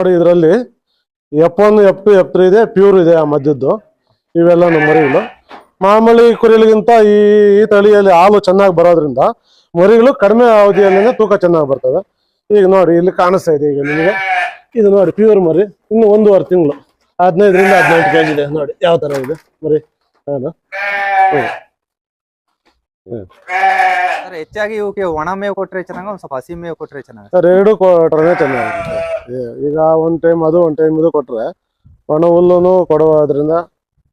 ನೋಡಿ ಇದರಲ್ಲಿ F one F two F ಇದೆ ಪ್ಯೂರ್ ಇದೆ ಆ ಮಧ್ಯದ್ದು. ಇವೆಲ್ಲ ನಮ್ಮ ಮರಿಗಳು. ಮಾಮೂಲಿ ಕುರಿಗಳಿಗಿಂತ ಈ ಈ ತಳಿಯಲ್ಲಿ ಹಾಲು ಚೆನ್ನಾಗಿ ಬರೋದ್ರಿಂದ ಮರಿಗಳು ಕಡಿಮೆ ಅವಧಿಯಲ್ಲಿನೇ ತೂಕ ಚೆನ್ನಾಗಿ ಬರ್ತವೆ ಈಗ ನೋಡಿ, ಇಲ್ಲಿ ಕಾಣಿಸ್ತಾ ಇದೆ ಈಗ ನಿಮಗೆ. ಇದು ನೋಡಿ ಪ್ಯೂರ್ ಮರಿ. ಇನ್ನು ಒಂದೂವರೆ ತಿಂಗಳು. ಹದಿನೈದರಿಂದ ಹದಿನೆಂಟು ಕೆಜಿ ಇದೆ. ನೋಡಿ, ಯಾವ ಥರ ಇದೆ ಮರಿ? ಹ್ಮ್. ಸರ್ ಹೆಚ್ಚಾಗಿ ಇವಕ್ಕೆ ಒಣ ಮೇವು ಕೊಟ್ರೆ ಚೆನ್ನಾಗ ಒಂದ್ ಸ್ವಲ್ಪ ಹಸಿ ಮೇವು ಕೊಟ್ರೆ ಚೆನ್ನಾಗ ಸರ್ ಎರಡು ಕೊಟ್ರೆ ಚೆನ್ನಾಗಿರುತ್ತೆ. ಈಗ ಒಂದ್ ಟೈಮ್ ಅದು ಒಂದ್ ಟೈಮ್ ಇದು ಕೊಟ್ರೆ ಒಣ ಹುಲ್ಲುನು ಕೊಡೋದ್ರಿಂದ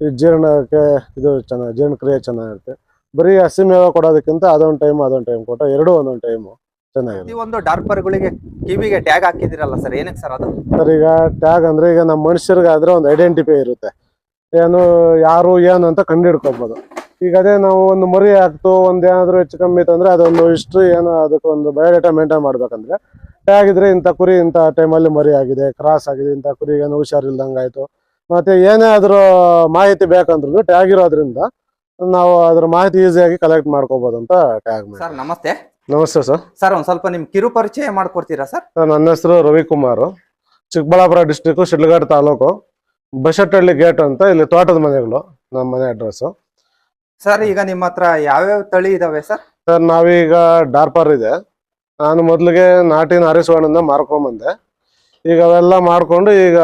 ಈ ಜೀರ್ಣಕ್ಕೆ ಇದು ಚೆನ್ನಾಗಿ ಜೀರ್ಣಕ್ರಿಯೆ ಚೆನ್ನಾಗಿರುತ್ತೆ. ಬರೀ ಹಸಿ ಮೇವು ಕೊಡೋದಕ್ಕಿಂತ ಅದೊಂದ್ ಟೈಮ್ ಅದೊಂದ್ ಟೈಮ್ ಕೊಟ್ಟ ಎರಡು ಒಂದೊಂದ್ ಟೈಮ್ ಒಂದು ಡಾರ್ಪರ್ಗಳಿಗೆ ಕಿವಿಗೆ ಟ್ಯಾಗ್ ಹಾಕಿದಿರಲ್ಲ ಸರ್ ಏನಕ್ಕೆ ಸರ್ ಅದು? ಸರ್ ಈಗ ಟ್ಯಾಗ್ ಅಂದ್ರೆ ಈಗ ನಮ್ಮ ಮನುಷ್ಯರಿಗಾದ್ರೆ ಒಂದು ಐಡೆಂಟಿಫೈ ಇರುತ್ತೆ. ಏನು ಯಾರು ಏನು ಅಂತ ಕಂಡು ಹಿಡ್ಕೋಬಹುದು ಈಗ ಅದೇ ನಾವು ಒಂದು ಮರಿ ಹಾಕ್ತು ಒಂದ್ ಏನಾದ್ರು ಹೆಚ್ಚು ಕಮ್ಮಿ ಇತ್ತಂದ್ರೆ ಅದೊಂದು ಹಿಸ್ಟ್ರಿ ಏನೋ ಅದಕ್ಕೆ ಒಂದು ಬಯೋಡೇಟಾ ಮೇಂಟೈನ್ ಮಾಡ್ಬೇಕಂದ್ರೆ. ಟ್ಯಾಗ್ ಇದ್ರೆ ಇಂಥ ಕುರಿ ಇಂಥ ಟೈಮಲ್ಲಿ ಮರಿ ಆಗಿದೆ ಕ್ರಾಸ್ ಆಗಿದೆ ಇಂಥ ಕುರಿಗೆ ಏನು ಹುಷಾರಿಲ್ದಂಗಾಯ್ತು ಮತ್ತೆ ಏನೇ ಆದ್ರೂ ಮಾಹಿತಿ ಬೇಕಂದ್ರೂ ಟ್ಯಾಗ್ ಇರೋದ್ರಿಂದ ನಾವು ಅದ್ರ ಮಾಹಿತಿ ಈಸಿಯಾಗಿ ಕಲೆಕ್ಟ್ ಮಾಡ್ಕೋಬಹುದು ಅಂತ ಟ್ಯಾಗ್ ಸರ್ ನಮಸ್ತೆ. ನಮಸ್ತೆ ಸರ್. ಸರ್ ಒಂದ್ ಸ್ವಲ್ಪ ನಿಮ್ ಕಿರು ಪರಿಚಯ ಮಾಡ್ಕೊಡ್ತೀರಾ ಸರ್? ನನ್ನ ಹೆಸರು ರವಿಕುಮಾರ್. ಚಿಕ್ಕಬಳ್ಳಾಪುರ ಡಿಸ್ಟಿಕ್ ಶಿಡ್ಲಘಾಟ್ ತಾಲೂಕು. ಬಶೆಟ್ಟಹಳ್ಳಿ ಗೇಟ್ ಅಂತ ಇಲ್ಲಿ ತೋಟದ ಮನೆಗಳು ನಮ್ಮ ಮನೆ ಅಡ್ರೆಸ್ ಸರ್ ಈಗ ನಿಮ್ಮ ಹತ್ರ ಯಾವ್ಯಾವ ತಳಿ ಇದಾವೆ ಸರ್? ಸರ್ ನಾವೀಗ ಡಾರ್ಪರ್ ಇದೆ. ನಾನು ಮೊದಲಿಗೆ ನಾಟಿ ನಾರಿಸುವಣ್ಣನ ಮಾರ್ಕೊಂಬಂದೆ. ಈಗ ಅವೆಲ್ಲ ಮಾಡ್ಕೊಂಡು ಈಗ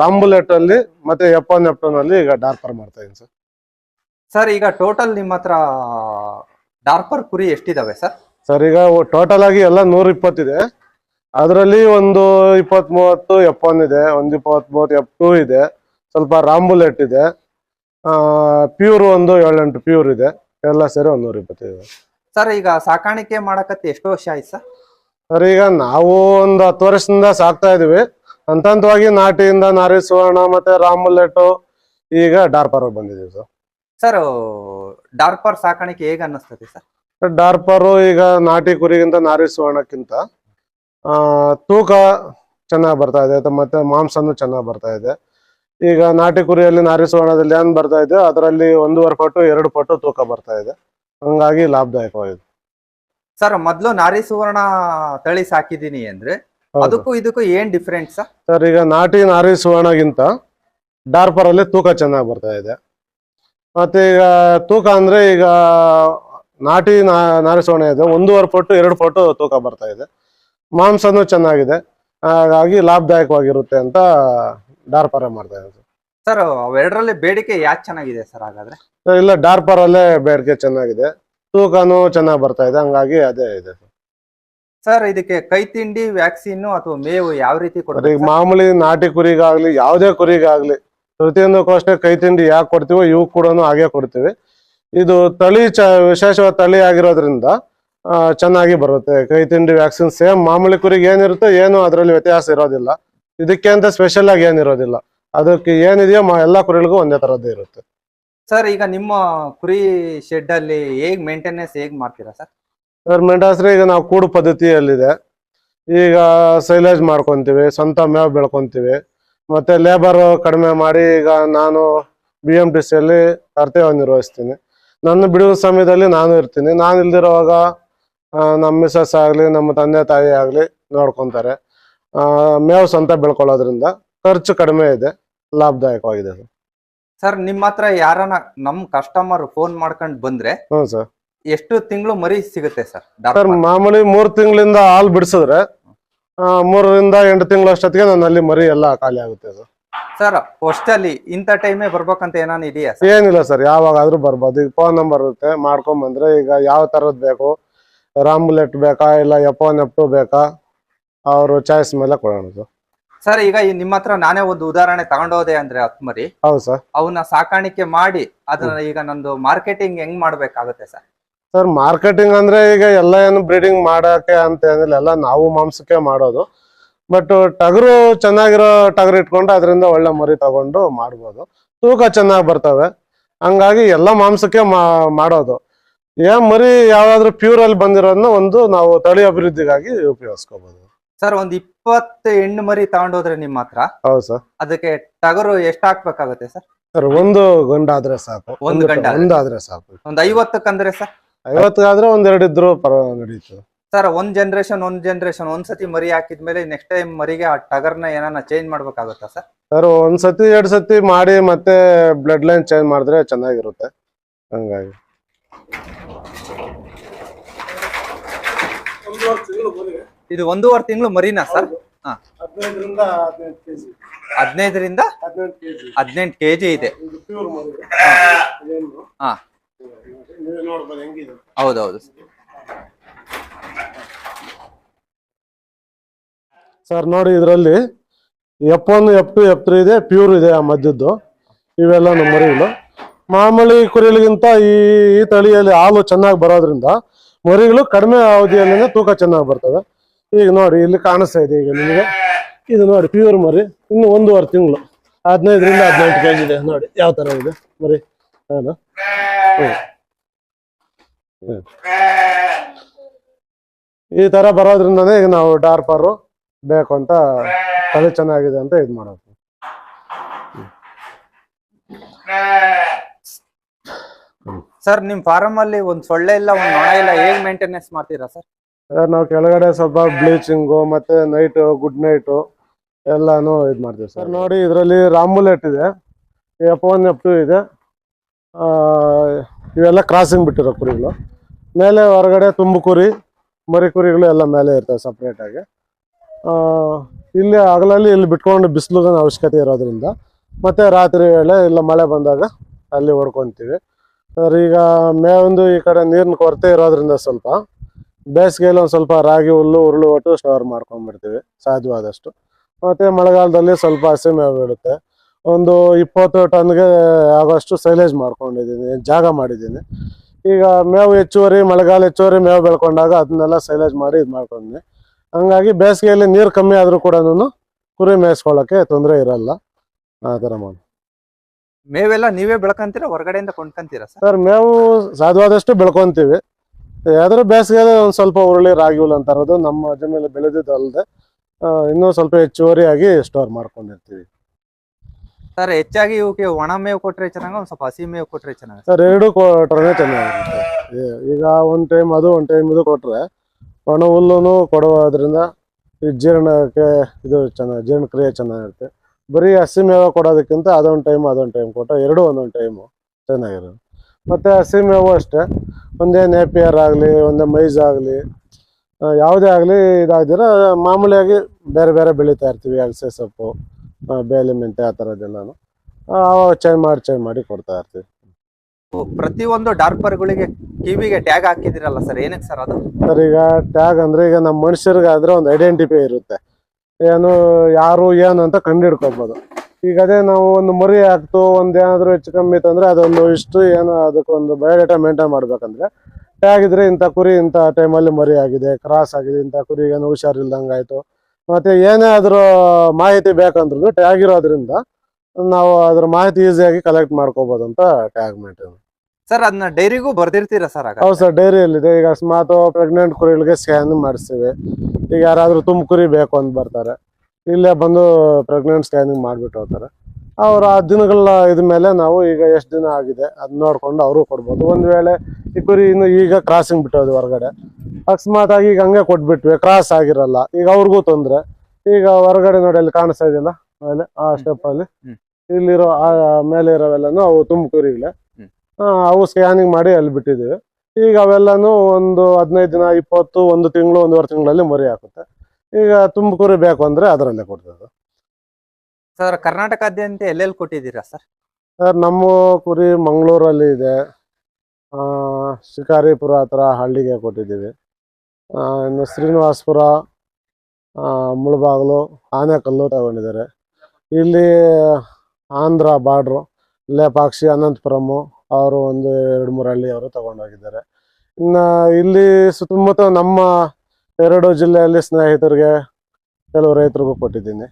ರಾಂಬುಲೆಟ್ ಅಲ್ಲಿ ಮತ್ತೆ ಎಪ್ಪನ್ ಎಪ್ಟನ್ ಅಲ್ಲಿ ಈಗ ಡಾರ್ಪರ್ ಮಾಡ್ತಾ ಇದ್ದೀನಿ ಸರ್. ಸರ್ ಈಗ ಟೋಟಲ್ ನಿಮ್ಮ ಹತ್ರ ಡಾರ್ಪರ್ ಕುರಿ ಎಷ್ಟಿದಾವೆ ಸರ್? ಸರ್ ಈಗ ಟೋಟಲ್ ಆಗಿ ಎಲ್ಲ ನೂರ ಇಪ್ಪತ್ತಿದೆ ಅದರಲ್ಲಿ ಒಂದು ಇಪ್ಪತ್ತ್ ಮೂವತ್ತು ಎಪ್ಪನ್ ಇದೆ ಒಂದು ಇಪ್ಪತ್ತ್ ಮೂವತ್ತು ಎಫ್ ಟೂ ಇದೆ ಸ್ವಲ್ಪ ರಾಂಬುಲೆಟ್ ಇದೆ. ಪ್ಯೂರ್ ಒಂದು ಏಳೆಂಟು ಪ್ಯೂರ್ ಇದೆ. ಎಲ್ಲ ಸೇರಿ ಒಂದು ನೂರ ಇಪ್ಪತ್ತೈದು. ಸರ್ ಈಗ ಸಾಕಾಣಿಕೆ ಮಾಡಕತ್ತೆ ಎಷ್ಟು ವರ್ಷ ಆಯ್ತು ಸರ್? ಸರ್ ಈಗ ನಾವು ಒಂದು ಹತ್ತು ವರ್ಷದಿಂದ ಸಾಕ್ತಾ ಇದೀವಿ. ಹಂತ ಹಂತವಾಗಿ ನಾಟಿಯಿಂದ ನಾರಿ ಸುವರ್ಣ ಮತ್ತೆ ರಾಂಬುಲೆಟ್ ಈಗ ಡಾರ್ಪರ್ ಬಂದಿದೀವಿ ಸರ್. ಸರ್ ಡಾರ್ಪರ್ ಸಾಕಾಣಿಕೆ ಹೇಗೆ ಅನ್ನಿಸ್ತದೆ ಸರ್? ಡಾರ್ಪರು ಈಗ ನಾಟಿ ಕುರಿಗಿಂತ ನಾರಿ ಸುವರ್ಣಕ್ಕಿಂತ ತೂಕ ಚೆನ್ನಾಗಿ ಬರ್ತಾ ಇದೆ ಮತ್ತೆ ಮಾಂಸನು ಚೆನ್ನಾಗಿ ಬರ್ತಾ ಇದೆ. ಈಗ ನಾಟಿ ಕುರಿಯಲ್ಲಿ ನಾರಿ ಸುವರ್ಣದಲ್ಲಿ ಏನ್ ಬರ್ತಾ ಇದೆ? ಅದರಲ್ಲಿ ಒಂದೂವರೆ ಪಟ್ಟು ಎರಡು ಪಟ್ಟು ತೂಕ ಬರ್ತಾ ಇದೆ. ಹಂಗಾಗಿ ಲಾಭದಾಯಕವಾಗಿದೆ. ಸರ್ ಮೊದ್ಲು ನಾರಿ ಸುವರ್ಣ ತಳಿ ಸಾಕಿದೀನಿ ಅಂದ್ರೆ ಹೌದು. ಅದಕ್ಕೂ ಇದಕ್ಕೂ ಏನ್ ಡಿಫ್ರೆನ್ಸ್ ಸರ್? ಸರ್ ಈಗ ನಾಟಿ ನಾರಿ ಸುವರ್ಣಗಿಂತ ಡಾರ್ಪರ್ ಅಲ್ಲಿ ತೂಕ ಚೆನ್ನಾಗಿ ಬರ್ತಾ ಇದೆ. ಮತ್ತೆ ಈಗ ತೂಕ ಅಂದ್ರೆ ಈಗ ನಾಟಿ ನಾ- ನಾರಿ ಸುವರ್ಣ ಇದೆ. ಒಂದೂವರೆ ಪಟ್ಟು ಎರಡು ಪಟ್ಟು ತೂಕ ಬರ್ತಾ ಇದೆ. ಮಾಂಸನು ಚೆನ್ನಾಗಿದೆ. ಹಾಗಾಗಿ ಲಾಭದಾಯಕವಾಗಿರುತ್ತೆ ಅಂತ ಡಾರ್ಪರ್ ಮಾಡ್ತಾ ಇದ್ದಾರೆ ಸರ್ ಅವೆರಡರಲ್ಲಿ ಬೇಡಿಕೆ ಯಾಕೆ ಚೆನ್ನಾಗಿದೆ ಸರ್ ಹಾಗಾದ್ರೆ? ಸರ್, ಇಲ್ಲ ಡಾರ್ಪರ್ ಅಲ್ಲೇ ಬೇಡಿಕೆ ಚೆನ್ನಾಗಿದೆ. ತೂಕನು ಚೆನ್ನಾಗಿ ಬರ್ತಾ ಇದೆ ಹಂಗಾಗಿ ಅದೇ ಇದೆ ಸರ್ ಇದಕ್ಕೆ ಕೈ ತಿಂಡಿ ವ್ಯಾಕ್ಸಿನ್ ಅಥವಾ ಮೇವು ಯಾವ ರೀತಿ ಕೊಡ್ತಾರೆ ಈಗ ಮಾಮೂಲಿ ನಾಟಿ ಕುರಿಗಾಗ್ಲಿ ಯಾವುದೇ ಕುರಿಗಾಗ್ಲಿ ಪ್ರತಿಯೊಂದಕ್ಕೂ ಅಷ್ಟೇ ಕೈ ತಿಂಡಿ ಯಾಕೆ ಕೊಡ್ತೀವೋ ಇವು ಕೂಡ ಹಾಗೆ ಕೊಡ್ತೀವಿ. ಇದು ತಳಿ ಚ ವಿಶೇಷವಾದ ತಳಿ ಆಗಿರೋದ್ರಿಂದ ಚೆನ್ನಾಗಿ ಬರುತ್ತೆ. ಕೈ ತಿಂಡಿ ವ್ಯಾಕ್ಸಿನ್ ಸೇಮ್ ಮಾಮೂಲಿ ಕುರಿಗೆ ಏನಿರುತ್ತೋ ಏನು ಅದರಲ್ಲಿ ವ್ಯತ್ಯಾಸ ಇರೋದಿಲ್ಲ. ಇದಕ್ಕೆ ಅಂತ ಸ್ಪೆಷಲ್ ಆಗಿ ಏನಿರೋದಿಲ್ಲ. ಅದಕ್ಕೆ ಏನಿದೆಯೋ ಎಲ್ಲಾ ಕುರಿಗಳಿಗೂ ಒಂದೇ ತರದ್ದೇ ಇರುತ್ತೆ. ಸರ್ ಈಗ ನಿಮ್ಮ ಕುರಿ ಶೆಡ್ ಅಲ್ಲಿ ಹೇಗ್ ಮೇಂಟೆನೆನ್ಸ್ ಹೇಗ್ ಮಾಡ್ತೀರಾ ಸರ್ ಸರ್ ಮೆಂಟಾಸ್ರೆ ಈಗ ನಾವು ಕೂಡು ಪದ್ಧತಿಯಲ್ಲಿದೆ. ಈಗ ಸೈಲೇಜ್ ಮಾಡ್ಕೊಂತೀವಿ ಸ್ವಂತ ಮೇವು ಬೆಳ್ಕೊಂತೀವಿ ಮತ್ತೆ ಲೇಬರ್ ಕಡಿಮೆ ಮಾಡಿ ಈಗ ನಾನು ಬಿ ಎಂ ಟಿ ಸಿಯಲ್ಲಿ ಕರ್ತವ್ಯ ನಿರ್ವಹಿಸ್ತೀನಿ. ನನ್ನ ಬಿಡುವ ಸಮಯದಲ್ಲಿ ನಾನು ಇರ್ತೀನಿ. ನಾನು ಇಲ್ದಿರೋವಾಗ ನಮ್ಮ ಮಿಸಸ್ ಆಗಲಿ ನಮ್ಮ ತಂದೆ ತಾಯಿ ಆಗಲಿ ನೋಡ್ಕೊಂತಾರೆ. ಮೇವು ಸ್ವಂತ ಬೆಳ್ಕೊಳ್ಳೋದ್ರಿಂದ ಖರ್ಚು ಕಡಿಮೆ ಇದೆ ಲಾಭದಾಯಕವಾಗಿದೆ ಸರ್. ಸರ್ ನಿಮ್ಮ ಹತ್ರ ಯಾರನ್ನ ನಮ್ ಕಸ್ಟಮರ್ ಫೋನ್ ಮಾಡ್ಕೊಂಡ್ ಬಂದ್ರೆ ಹ್ಞೂ ಸರ್. ಎಷ್ಟು ತಿಂಗಳು ಮರಿ ಸಿಗುತ್ತೆ ಸರ್? ಸರ್ ಮಾಮೂಲಿ ಮೂರ್ ತಿಂಗಳಿಂದ ಹಾಲು ಬಿಡಿಸಿದ್ರೆ ಮೂರರಿಂದ ಎಂಟು ತಿಂಗಳು ಅಷ್ಟೊತ್ತಿಗೆ ನನ್ನ ಅಲ್ಲಿ ಮರಿ ಎಲ್ಲ ಖಾಲಿ ಆಗುತ್ತೆ ಸರ್. ಸರ್ ಹೊಸ್ಟಲ್ಲಿ ಇಂಥ ಟೈಮೇ ಬರ್ಬೇಕಂತ ಏನಾನ ಇದೆಯಾ ಸರ್? ಏನಿಲ್ಲ ಸರ್ ಯಾವಾಗಾದ್ರೂ ಬರ್ಬೋದು. ಈಗ ಫೋನ್ ನಂಬರ್ ಇರುತ್ತೆ ಮಾಡ್ಕೊಂಡ್ ಬಂದ್ರೆ ಈಗ ಯಾವ ತರದ್ ಬೇಕು? ರಾಂಬುಲೆಟ್ ಬೇಕಾ ಇಲ್ಲ ಎಫ್ ಒನ್ ಎಫ್ ಟು ಬೇಕಾ? ಅವರು ಚಾಯ್ಸ್ ಮೇಲೆ ಕೊಡೋಣ ಸರ್ ಈಗ ಈ ನಿಮ್ಮ ಹತ್ರ ನಾನೇ ಒಂದು ಉದಾಹರಣೆ ತಗೊಂಡೋದೆ ಅಂದ್ರೆ ಹತ್ಮರಿ ಹೌದು ಸರ್ ಅವನ್ನ ಸಾಕಾಣಿಕೆ ಮಾಡಿ ಅದನ್ನ ಈಗ ನಂದು ಮಾರ್ಕೆಟಿಂಗ್ ಹೆಂಗ್ ಮಾಡ್ಬೇಕಾಗುತ್ತೆ ಸರ್ ಸರ್ ಮಾರ್ಕೆಟಿಂಗ್ ಅಂದ್ರೆ ಈಗ ಎಲ್ಲ ಏನು ಬ್ರೀಡಿಂಗ್ ಮಾಡಕ್ಕೆ ಅಂತ ಏನಿಲ್ಲ ಎಲ್ಲ ನಾವು ಮಾಂಸಕ್ಕೆ ಮಾಡೋದು. ಬಟ್ ಟಗರು ಚೆನ್ನಾಗಿರೋ ಟಗರು ಇಟ್ಕೊಂಡು ಅದರಿಂದ ಒಳ್ಳೆ ಮರಿ ತಗೊಂಡು ಮಾಡ್ಬೋದು. ತೂಕ ಚೆನ್ನಾಗಿ ಬರ್ತವೆ. ಹಂಗಾಗಿ ಎಲ್ಲ ಮಾಂಸಕ್ಕೆ ಮಾಡೋದು. ಏನ್ ಮರಿ ಯಾವ್ದಾದ್ರು ಪ್ಯೂರ್ ಅಲ್ಲಿ ಬಂದಿರೋದನ್ನ ಒಂದು ನಾವು ತಳಿ ಅಭಿವೃದ್ಧಿಗಾಗಿ ಉಪಯೋಗಿಸ್ಕೋಬಹುದು ಸರ್ ಒಂದ್ ಇಪ್ಪತ್ತು ಹೆಣ್ಣು ಮರಿ ತಗೊಂಡೋದ್ರೆ ನಿಮ್ಮ ಹತ್ರ. ಹೌದು ಸರ್. ಅದಕ್ಕೆ ಟಗರು ಎಷ್ಟ್ ಹಾಕ್ಬೇಕಾಗತ್ತೆ ಸರ್? ಸರ್ ಒಂದು ಗಂಡಾದ್ರೆ ಸಾಕು. ಒಂದು ಗಂಡ ಆದ್ರೆ? ಒಂದಾದ್ರೆ ಸಾಕು. ಒಂದ್ ಐವತ್ತಕ್ಕಂದ್ರೆ ಸರ್? ಐವತ್ತಾದ್ರೆ ಒಂದ್ ಇದ್ರು ಪರ ನಡೀತದೆ ಸರ್ ಒಂದ್ ಜನರೇಷನ್ ಒಂದ್ ಜನರೇಷನ್ ಒಂದ್ಸತಿ ಮರಿ ಹಾಕಿದ್ಮೇಲೆ ನೆಕ್ಸ್ಟ್ ಟೈಮ್ ಮರಿಗೆ ಆ ಟಗರ್ನ ಏನಾನ ಚೇಂಜ್ ಮಾಡ್ಬೇಕಾಗತ್ತಾ ಸರ್? ಸರ್ ಒಂದ್ಸತಿ ಎರಡ್ ಸತಿ ಮಾಡಿ ಮತ್ತೆ ಬ್ಲಡ್ ಲೈನ್ ಚೇಂಜ್ ಮಾಡಿದ್ರೆ ಚೆನ್ನಾಗಿರುತ್ತೆ. ಹಂಗಾಗಿ. ಇದು ಒಂದೂವರೆ ತಿಂಗಳು ಮರಿನಾ ಸರ್? ಹಾ. ಹದಿನೈದರಿಂದ ಕೆಜಿ. ಹದಿನೈದರಿಂದ ಹದಿನೆಂಟು ಕೆಜಿ. ಹದಿನೆಂಟು ಕೆಜಿ ಇದೆ. ಇದು ಪ್ಯೂರ್ ಮರಿ. ಹಾ. ನೀವು ನೋಡ್ಬೋದು ಹೆಂಗಿದೆ. ಹೌದೌದು. ಸರ್ ನೋಡಿ ಇದರಲ್ಲಿ F one F two F three ಇದೆ ಪ್ಯೂರ್ ಇದೆ ಆ ಮಧ್ಯದ್ದು ಇವೆಲ್ಲ ನಮ್ಮ ಮರಿಗಳು. ಮಾಮೂಲಿ ಕುರಿಗಳಿಗಿಂತ ಈ ಈ ತಳಿಯಲ್ಲಿ ಹಾಲು ಚೆನ್ನಾಗಿ ಬರೋದ್ರಿಂದ ಮರಿಗಳು ಕಡಿಮೆ ಅವಧಿಯಲ್ಲೇ ತೂಕ ಚೆನ್ನಾಗಿ ಬರ್ತವೆ ಈಗ ನೋಡಿ, ಇಲ್ಲಿ ಕಾಣಿಸ್ತಾ ಇದೆ ಈಗ ನಿಮಗೆ. ಇದು ನೋಡಿ ಪ್ಯೂರ್ ಮರಿ. ಇನ್ನು ಒಂದೂವರೆ ತಿಂಗಳು. ಹದಿನೈದರಿಂದ ಹದಿನೆಂಟು ಕೆಜಿ ಇದೆ. ನೋಡಿ, ಯಾವ ಥರ ಇದೆ ಮರಿ? ಹೌದಾ. ಈ ತರ ಬರೋದ್ರಿಂದನೇ ಈಗ ನಾವು ಡಾರ್ಪರು ಬೇಕು ಅಂತ ತಲೆ ಚೆನ್ನಾಗಿದೆ ಅಂತ ಇದು ಮಾಡೋದು. ಸರ್, ನಿಮ್ ಫಾರಂ ಅಲ್ಲಿ ಒಂದ್ ಸೊಳ್ಳೆ ಇಲ್ಲ, ಒಂದ್ ನೊಣ ಇಲ್ಲ, ಹೇಗ್ ಮೇಂಟೆನೆನ್ಸ್ ಮಾಡ್ತೀರಾ ಸರ್? ನಾವು ಕೆಳಗಡೆ ಸ್ವಲ್ಪ ಬ್ಲೀಚಿಂಗು ಮತ್ತೆ ನೈಟ್ ಗುಡ್ ನೈಟು ಎಲ್ಲಾನು ಇದು ಮಾಡ್ತೀವಿ ಸರ್. ನೋಡಿ ಇದರಲ್ಲಿ ರಾಮುಲೆಟ್ ಇದೆ ಎಫ್ ಒನ್ ಎಫ್ ಟು ಇದೆ. ಇವೆಲ್ಲ ಕ್ರಾಸಿಂಗ್ ಬಿಟ್ಟಿರೋ ಕುರಿಗಳು. ಮೇಲೆ ಹೊರಗಡೆ ತುಂಬು ಕುರಿ ಮರಿ ಕುರಿಗಳು ಎಲ್ಲ ಮೇಲೆ ಇರ್ತವೆ ಸಪ್ರೇಟಾಗಿ ಇಲ್ಲಿ ಹಗಲಲ್ಲಿ ಇಲ್ಲಿ ಬಿಟ್ಕೊಂಡು ಬಿಸ್ಲಗನ ಅವಶ್ಯಕತೆ ಇರೋದ್ರಿಂದ ಮತ್ತು ರಾತ್ರಿ ವೇಳೆ ಇಲ್ಲ ಮಳೆ ಬಂದಾಗ ಅಲ್ಲಿ ಹೊಡ್ಕೊತೀವಿ. ಸರ್, ಈಗ ಮೇವೊಂದು ಈ ಕಡೆ ನೀರಿನ ಕೊರತೆ ಇರೋದ್ರಿಂದ ಸ್ವಲ್ಪ ಬೇಸಿಗೆಯಲ್ಲಿ ಒಂದು ಸ್ವಲ್ಪ ರಾಗಿ ಹುಲ್ಲು ಉರುಳು ಒಟ್ಟು ಸ್ಟೋರ್ ಮಾಡ್ಕೊಂಡ್ಬಿಡ್ತೀವಿ ಸಾಧ್ಯವಾದಷ್ಟು. ಮತ್ತೆ ಮಳೆಗಾಲದಲ್ಲಿ ಸ್ವಲ್ಪ ಹಸಿ ಮೇವು ಇರುತ್ತೆ ಒಂದು ಇಪ್ಪತ್ತು ಟನ್ಗೆ ಆಗೋಷ್ಟು ಸೈಲೇಜ್ ಮಾಡ್ಕೊಂಡಿದ್ದೀನಿ ಜಾಗ ಮಾಡಿದ್ದೀನಿ. ಈಗ ಮೇವು ಹೆಚ್ಚುವರಿ ಮಳೆಗಾಲ ಹೆಚ್ಚುವರಿ ಮೇವು ಬೆಳ್ಕೊಂಡಾಗ ಅದನ್ನೆಲ್ಲ ಸೈಲೇಜ್ ಮಾಡಿ ಇದು ಮಾಡ್ಕೊಂಡಿದ್ದೀನಿ. ಹಂಗಾಗಿ ಬೇಸಿಗೆಯಲ್ಲಿ ನೀರು ಕಮ್ಮಿ ಆದರೂ ಕೂಡ ಕುರಿ ಮೇಯಿಸ್ಕೊಳ್ಳೋಕ್ಕೆ ತೊಂದರೆ ಇರಲ್ಲ. ಆ ಥರ ಮಾಡಿ ಮೇವೆಲ್ಲ ನೀವೇ ಬೆಳ್ಕೊಂತೀರಾ ಹೊರಗಡೆಯಿಂದ ಕೊಂಡ್ಕೊಂತೀರಾ ಸರ್? ಸರ್ ಮೇವು ಸಾಧ್ಯವಾದಷ್ಟು ಬೆಳ್ಕೊಂತೀವಿ. ಯಾವ್ದಾದ್ರು ಬೇಸಿಗೆಯಲ್ಲಿ ಒಂದು ಸ್ವಲ್ಪ ಹುರುಳಿ ರಾಗಿ ಹುಲ್ ಇರೋದು ನಮ್ಮ ಜಮೀನಲ್ಲಿ ಬೆಳೆದಿದ್ದು ಅಲ್ಲದೆ ಇನ್ನೂ ಸ್ವಲ್ಪ ಹೆಚ್ಚುವರಿಯಾಗಿ ಸ್ಟೋರ್ ಮಾಡ್ಕೊಂಡಿರ್ತೀವಿ. ಸರ್ ಹೆಚ್ಚಾಗಿ ಇವಕ್ಕೆ ಒಣ ಮೇವು ಕೊಟ್ರೆ ಚೆನ್ನಾಗ ಒಂದ್ ಸ್ವಲ್ಪ ಹಸಿ ಮೇವು ಕೊಟ್ರೆ ಚೆನ್ನಾಗ? ಸರ್ ಎರಡು ಕೊಟ್ರೆ ಚೆನ್ನಾಗಿರುತ್ತೆ. ಈಗ ಒಂದು ಟೈಮ್ ಅದು ಒಂದು ಟೈಮ್ ಇದು ಕೊಟ್ರೆ ಒಣ ಹುಲ್ಲುನು ಕೊಡೋದ್ರಿಂದ ಈ ಜೀರ್ಣಕ್ಕೆ ಇದು ಚೆನ್ನಾಗಿ ಜೀರ್ಣಕ್ರಿಯೆ ಚೆನ್ನಾಗಿರುತ್ತೆ. ಬರೀ ಹಸಿ ಮೇವು ಕೊಡೋದಕ್ಕಿಂತ ಅದೊಂದು ಟೈಮ್ ಅದೊಂದು ಟೈಮ್ ಕೊಟ್ಟರೆ ಎರಡು ಒಂದೊಂದು ಟೈಮು ಚೆನ್ನಾಗಿರುತ್ತೆ. ಮತ್ತೆ ಹಸಿಮೇವು ಅಷ್ಟೇ. ಒಂದೇ ನೇಪಿಯರ್ ಆಗಲಿ ಒಂದೇ ಮೈಜ್ ಆಗಲಿ ಯಾವುದೇ ಆಗಲಿ ಇದಾಗ್ದಿರ ಮಾಮೂಲಿಯಾಗಿ ಬೇರೆ ಬೇರೆ ಬೆಳೀತಾ ಇರ್ತೀವಿ ಅಗಸೆ ಸೊಪ್ಪು ಬೇಲಿ ಮೆಂತೆ ಆ ಥರದ್ದೆಲ್ಲನು. ಚೇಂಜ್ ಮಾಡಿ ಚೇಂಜ್ ಮಾಡಿ ಕೊಡ್ತಾ ಇರ್ತೀವಿ. ಪ್ರತಿ ಒಂದು ಡಾರ್ಪರ್ಗಳಿಗೆ ಕಿವಿಗೆ ಟ್ಯಾಗ್ ಹಾಕಿದಿರಲ್ಲ ಸರ್ ಏನಕ್ಕೆ ಸರ್ ಅದು? ಸರ್ ಈಗ ಟ್ಯಾಗ್ ಅಂದ್ರೆ ಈಗ ನಮ್ಮ ಮನುಷ್ಯರಿಗಾದ್ರೆ ಒಂದು ಐಡೆಂಟಿಫೈ ಇರುತ್ತೆ. ಏನು ಯಾರು ಏನು ಅಂತ ಕಂಡಿಡ್ಕೋಬಹುದು ಈಗ ಅದೇ ನಾವು ಒಂದು ಮರಿ ಹಾಕ್ತು ಒಂದ್ ಏನಾದ್ರು ಹೆಚ್ಚು ಕಮ್ಮಿ ಇತ್ತಂದ್ರೆ ಅದೊಂದು ಇಷ್ಟು ಏನು ಅದಕ್ಕೊಂದು ಬಯೋಡೇಟಾ ಮೇಂಟೈನ್ ಮಾಡ್ಬೇಕಂದ್ರೆ. ಟ್ಯಾಗ್ ಇದ್ರೆ ಇಂಥ ಕುರಿ ಇಂಥ ಟೈಮಲ್ಲಿ ಮರಿ ಆಗಿದೆ ಕ್ರಾಸ್ ಆಗಿದೆ ಇಂಥ ಕುರಿ ಏನು ಹುಷಾರಿಲ್ದಂಗೆ ಆಯ್ತು. ಮತ್ತೆ ಏನೇ ಆದರೂ ಮಾಹಿತಿ ಬೇಕಂದ್ರೂ ಟ್ಯಾಗ್ ಇರೋದ್ರಿಂದ ನಾವು ಅದ್ರ ಮಾಹಿತಿ ಈಸಿಯಾಗಿ ಕಲೆಕ್ಟ್ ಮಾಡ್ಕೋಬಹುದು ಅಂತ ಟ್ಯಾಗ್ ಮೇಂಟೈನ್ ಸರ್ ಅದನ್ನ ಡೈರಿಗೂ ಬರ್ದಿರ್ತೀರಾ ಸರ್ ಹೌದು ಸರ್ ಡೈರಿಯಲ್ಲಿದೆ ಈಗ ಅಕಸ್ಮಾತ್ ಪ್ರೆಗ್ನೆಂಟ್ ಕುರಿಗಳಿಗೆ ಸ್ಕ್ಯಾನ್ ಮಾಡಿಸ್ತೀವಿ. ಈಗ ಯಾರಾದ್ರೂ ತುಂಬ ಕುರಿ ಬೇಕು ಅಂತ ಬರ್ತಾರೆ. ಇಲ್ಲೇ ಬಂದು ಪ್ರೆಗ್ನೆಂಟ್ ಸ್ಕ್ಯಾನಿಂಗ್ ಮಾಡಿಬಿಟ್ಟು ಹೋಗ್ತಾರೆ. ಅವ್ರ ಆ ದಿನಗಳ ಇದ ಮೇಲೆ ನಾವು ಈಗ ಎಷ್ಟು ದಿನ ಆಗಿದೆ ಅದು ನೋಡ್ಕೊಂಡು ಅವರು ಕೊಡ್ಬೋದು. ಒಂದು ವೇಳೆ ಈ ಕುರಿ ಇನ್ನು ಈಗ ಕ್ರಾಸಿಂಗ್ ಬಿಟ್ಟೋದು ಹೊರಗಡೆ. ಅಕಸ್ಮಾತ್ ಆಗಿ ಈಗ ಹಂಗೆ ಕೊಟ್ಬಿಟ್ವಿ ಕ್ರಾಸ್ ಆಗಿರಲ್ಲ. ಈಗ ಅವ್ರಿಗೂ ತೊಂದರೆ. ಈಗ ಹೊರಗಡೆ ನೋಡಿ ಅಲ್ಲಿ ಕಾಣಿಸ್ತಾ ಇದೆಯಲ್ಲ ಮೇಲೆ ಆ ಸ್ಟೆಪ್ ಅಲ್ಲಿ. ಇಲ್ಲಿರೋ ಆ ಮೇಲೆ ಇರೋವೆಲ್ಲನೂ ಅವು ತುಂಬ ಕುರಿಗಳೇ. ಆ, ಅವು ಸ್ಕ್ಯಾನಿಂಗ್ ಮಾಡಿ ಅಲ್ಲಿ ಬಿಟ್ಟಿದ್ದೀವಿ ಈಗ ಅವೆಲ್ಲನೂ ಒಂದು ಹದಿನೈದು ದಿನ ಇಪ್ಪತ್ತು ಒಂದು ತಿಂಗಳು ಒಂದೂವರೆ ತಿಂಗಳಲ್ಲಿ ಮರಿ ಹಾಕುತ್ತೆ. ಈಗ ತುಮಕೂರು ಕುರಿ ಬೇಕು ಅಂದ್ರೆ ಅದರಲ್ಲೇ ಕೊಡ್ತದೆ. ಸರ್ ಕರ್ನಾಟಕಾದ್ಯಂತ ಎಲ್ಲೆಲ್ಲಿ ಕೊಟ್ಟಿದ್ದೀರಾ ಸರ್? ಸರ್ ನಮ್ಮ ಕುರಿ ಮಂಗಳೂರಲ್ಲಿ ಇದೆ. ಆ, ಶಿಕಾರಿಪುರ ಹತ್ರ ಹಳ್ಳಿಗೆ ಕೊಟ್ಟಿದ್ದೀವಿ. ಆ, ಇನ್ನು ಶ್ರೀನಿವಾಸಪುರ ಆ, ಮುಳಬಾಗಿಲು ಆನೆಕಲ್ಲು ತಗೊಂಡಿದ್ದಾರೆ. ಇಲ್ಲಿ ಆಂಧ್ರ ಬಾರ್ಡ್ರು ಲೇಪಾಕ್ಷಿ ಅನಂತಪುರಮು ಅವರು ಒಂದು ಎರಡು ಮೂರು ಹಳ್ಳಿ ಅವರು ತಗೊಂಡೋಗಿದ್ದಾರೆ. ಇನ್ನು ಇಲ್ಲಿ ಸುತ್ತಮುತ್ತ ನಮ್ಮ ಎರಡು ಜಿಲ್ಲೆಯಲ್ಲಿ ಸ್ನೇಹಿತರಿಗೆ ಕೆಲವು ರೈತರಿಗೂ ಕೊಟ್ಟಿದ್ದೀನಿ.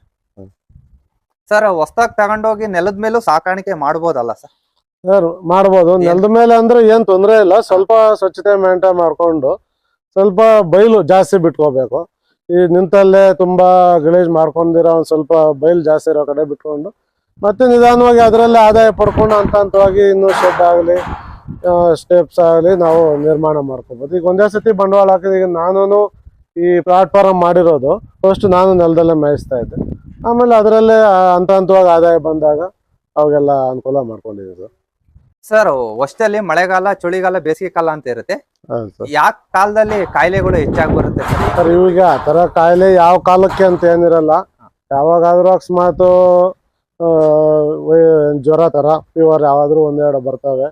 ಸರ್ ಹೊಸ್ದಾಗಿ ತಗೊಂಡೋಗಿ ನೆಲದ ಮೇಲೂ ಸಾಕಾಣಿಕೆ ಮಾಡ್ಬೋದಲ್ಲ ಸರ್? ಸರ್ ಮಾಡ್ಬೋದು. ನೆಲದ ಮೇಲೆ ಅಂದ್ರೆ ಏನ್ ತೊಂದರೆ ಇಲ್ಲ. ಸ್ವಲ್ಪ ಸ್ವಚ್ಛತೆ ಮೇಂಟೈನ್ ಮಾಡ್ಕೊಂಡು ಸ್ವಲ್ಪ ಬೈಲು ಜಾಸ್ತಿ ಬಿಟ್ಕೋಬೇಕು. ಈ ನಿಂತಲ್ಲೇ ತುಂಬಾ ಗಲೀಜ್ ಮಾಡ್ಕೊಂಡಿರೋ ಒಂದ್ ಸ್ವಲ್ಪ ಬೈಲ್ ಜಾಸ್ತಿ ಇರೋ ಕಡೆ ಬಿಟ್ಕೊಂಡು ಮತ್ತೆ ನಿಧಾನವಾಗಿ ಅದರಲ್ಲೇ ಆದಾಯ ಪಡ್ಕೊಂಡು ಹಂತ ಹಂತವಾಗಿ ಇನ್ನೂ ಶೆಡ್ ಆಗಲಿ ಸ್ಟೆಪ್ಸ್ ಆಗಲಿ ನಾವು ನಿರ್ಮಾಣ ಮಾಡ್ಕೋಬೋದು. ಈಗ ಒಂದೇ ಸತಿ ಬಂಡವಾಳ ಹಾಕಿದ ಈಗ ನಾನು ಈ ಪ್ಲಾಟ್ಫಾರ್ಮ್ ಮಾಡಿರೋದು ಫಸ್ಟ್ ನಾನು ನೆಲದಲ್ಲೇ ಮೇಯಿಸ್ತಾ ಇದ್ದೆ. ಆಮೇಲೆ ಅದರಲ್ಲೇ ಹಂತ ಹಂತವಾಗಿ ಆದಾಯ ಬಂದಾಗ ಅವಾಗೆಲ್ಲ ಅನುಕೂಲ ಮಾಡ್ಕೊಂಡಿದ್ದೀವಿ ಸರ್ ವರ್ಷದಲ್ಲಿ ಮಳೆಗಾಲ ಚಳಿಗಾಲ ಬೇಸಿಗೆ ಕಾಲ ಅಂತ ಇರುತ್ತೆ. ಹೌದು ಸರ್ ಯಾವ ಕಾಲದಲ್ಲಿ ಕಾಯಿಲೆಗಳು ಹೆಚ್ಚಾಗಿ ಬರುತ್ತೆ ಸರ್ ಸರ್ ಇವಾಗ ಆ ಥರ ಕಾಯಿಲೆ ಯಾವ ಕಾಲಕ್ಕೆ ಅಂತ ಏನಿರಲ್ಲ. ಯಾವಾಗಾದ್ರೂ ಅಕಸ್ಮಾತು ಆ, ವೈ- ಜ್ವರ ಥರ ಫೀವರ್ ಯಾವಾದ್ರೂ ಒಂದೆರಡು ಬರ್ತವೆ.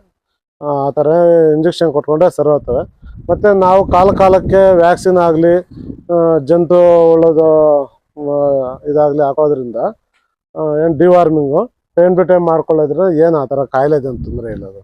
ಆ ಥರ ಇಂಜೆಕ್ಷನ್ ಕೊಟ್ಕೊಂಡ್ರೆ ಸರಿ ಹೋಗ್ತವೆ ಮತ್ತು ನಾವು ಕಾಲ ಕಾಲಕ್ಕೆ ವ್ಯಾಕ್ಸಿನ್ ಆಗಲಿ ಜಂತು ಉಳೋದು ಇದಾಗಲಿ ಹಾಕೋದ್ರಿಂದ ಏನು ಡಿವಾರ್ಮಿಂಗು ಟೈಮ್ ಟು ಟೈಮ್ ಮಾಡ್ಕೊಳ್ಳೋದ್ರಿಂದ ಏನು ಆ ಥರ ಕಾಯಿಲೆ ತೊಂದರೆ ಇಲ್ಲ ಅದು.